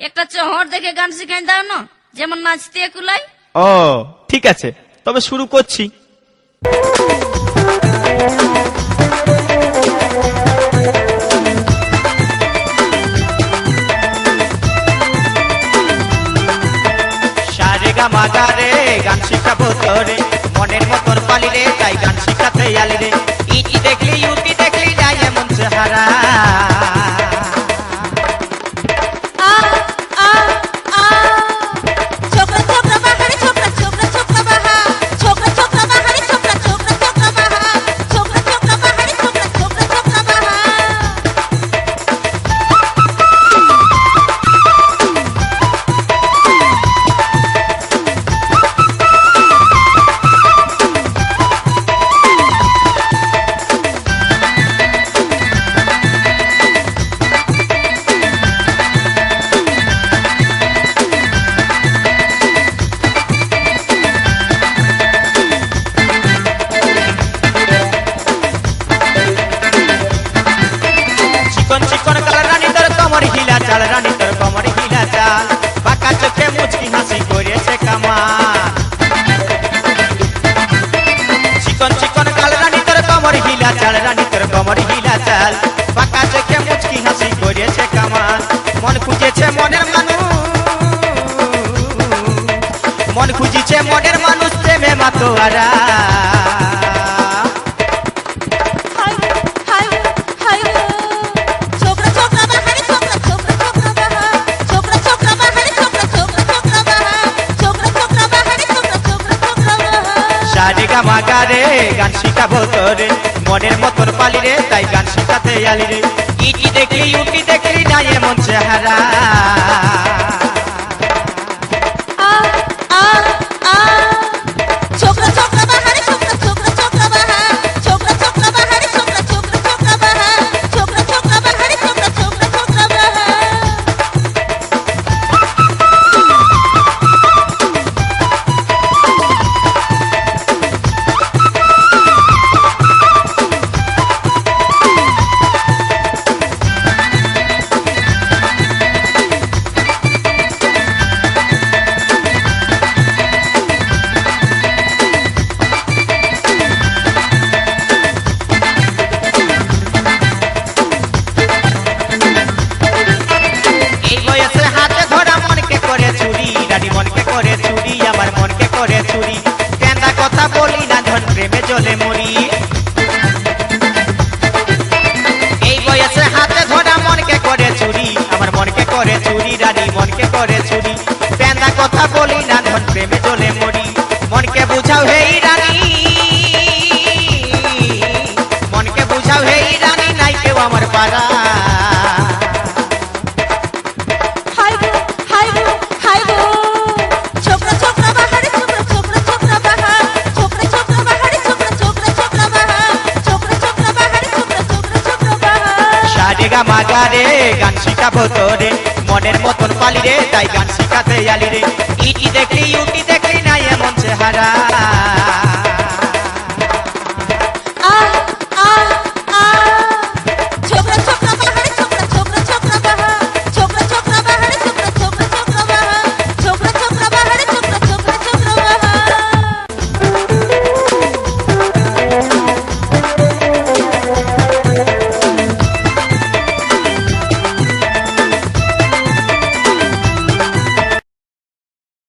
একটা চহর দেখে গান শিখাই দাও না যেমন নাচতে কুলাই ও ঠিক আছে তবে শুরু করছি। সারে গা মাগা রে গান শিখাবো তোরে মনের মতন পালি রে তাই গান শিখাতে হিলা চাল, রানী তোর কমর হিলা চাল। পাকা চোখে মুচকি হাসি করেছে কামাল। মন খুঁজেছে মনের মানুষ। মন খুঁজিছে মনের মানুষ, প্রেমে মাতোয়ারা। মাগা মাগা রে, গান শিখাবো তোরে। মনের মতন পালি রে, তাই গান শিখাতে আলি রে। ইটি দেখলি উটি দেখলি না এমন চেহারা। করে চুরি। কেন্দা কথা বলি না, ধন প্রেমে জলে মরি। এই বয়সে হাতে ধরা মনকে করে চুরি। আমার মনকে করে চুরি, রানী মনকে করে চুরি। কেন্দা কথা বলি না, ধন প্রেমে জলে মরি। মনকে বুঝাও, হেই রানী। মনকে বুঝাও, হেই রানী, নাই কেউ আমার পারা রে গা মাজা রে, গান শিখাবো তোরে। মনের মতন পালি রে, তাই গান শিখাতে আলি রে।